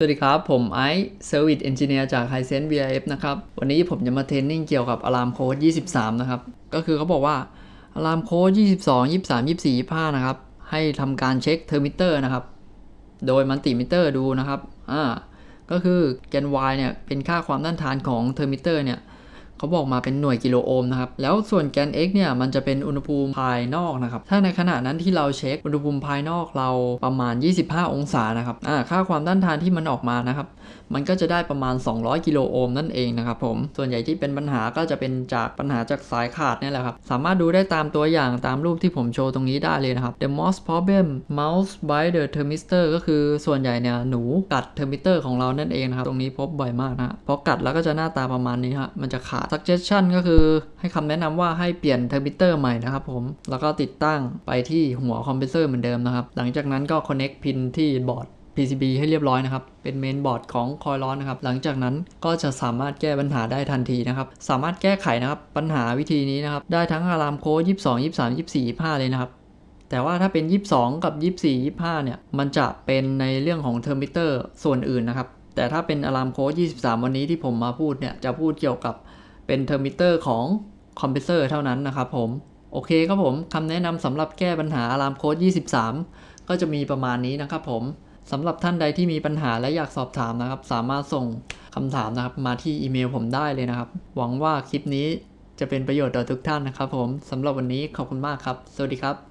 สวัสดีครับ ผมไอซ์ Service Engineer จาก h i s e n s VIF นะครับ วันนี้ผมจะมาเทรนนิ่งเกี่ยวกับ Alarm Code 23 นะครับ ก็คือเขาบอกว่า Alarm Code 22 23 24 25 นะครับ ให้ทำการเช็คเทอร์มิเตอร์นะครับ โดยมันติมิเตอร์ดูนะครับ อ่า ก็คือแกน Y เนี่ย เป็นค่าความต้านทานของเทอร์มิเตอร์เนี่ย เขาบอกมาเป็นหน่วยกิโลโอห์มนะครับ แล้วส่วนแกน x เนี่ยมันจะเป็นอุณหภูมิภายนอกนะครับ ถ้าในขณะนั้นที่เราเช็คอุณหภูมิภายนอกเราประมาณ 25 องศานะครับ อ่า ค่าความต้านทานที่มันออกมานะครับ มันก็จะได้ประมาณ 200 กิโลโอห์มนั่นเองนะครับผม ส่วนใหญ่ที่เป็นปัญหาก็จะเป็นจากปัญหาจากสายขาดนี่แหละครับ สามารถดูได้ตามตัวอย่างตามรูปที่ผมโชว์ตรงนี้ได้เลยนะครับ The most problem mouse bite the thermistor ก็คือส่วนใหญ่เนี่ยหนูกัดเทอร์มิเตอร์ของเรานั่นเองนะครับ ตรงนี้พบบ่อยมากนะฮะเพราะกัดแล้วก็จะหน้าตาประมาณนี้ฮะ มันจะขาด suggestion ก็คือให้คำแนะนำว่าให้เปลี่ยนเทอร์มิเตอร์ใหม่นะครับผม แล้วก็ติดตั้งไปที่หัวคอมเพรสเซอร์เหมือนเดิมนะครับ หลังจากนั้นก็ connect pin ที่บอร์ด PCB ให้เรียบร้อยนะครับ เป็นเมนบอร์ดของคอยร้อนนะครับ หลังจากนั้นก็จะสามารถแก้ปัญหาได้ทันทีนะครับ สามารถแก้ไขนะครับ ปัญหาวิธีนี้นะครับ ได้ทั้งอะลามโค้ด22 23 24 25 เลยนะครับ แต่ว่าถ้าเป็น 22 กับ 24 25 เนี่ย มันจะเป็นในเรื่องของเทอร์มิเตอร์ส่วนอื่นนะครับ แต่ถ้าเป็นอะลามโค้ด23 วันนี้ที่ผมมาพูดเนี่ย จะพูดเกี่ยวกับ เป็นเทอร์มิเตอร์ของคอมเพรสเซอร์เท่านั้นนะครับผม โอเคครับผมคำแนะนำสำหรับแก้ปัญหาอะลามโค้ด23 ก็จะมีประมาณนี้นะครับผมสำหรับท่านใดที่มีปัญหาและอยากสอบถามนะครับ สามารถส่งคำถามนะครับมาที่อีเมลผมได้เลยนะครับ หวังว่าคลิปนี้จะเป็นประโยชน์ต่อทุกท่านนะครับผมสำหรับวันนี้ขอบคุณมากครับ สวัสดีครับ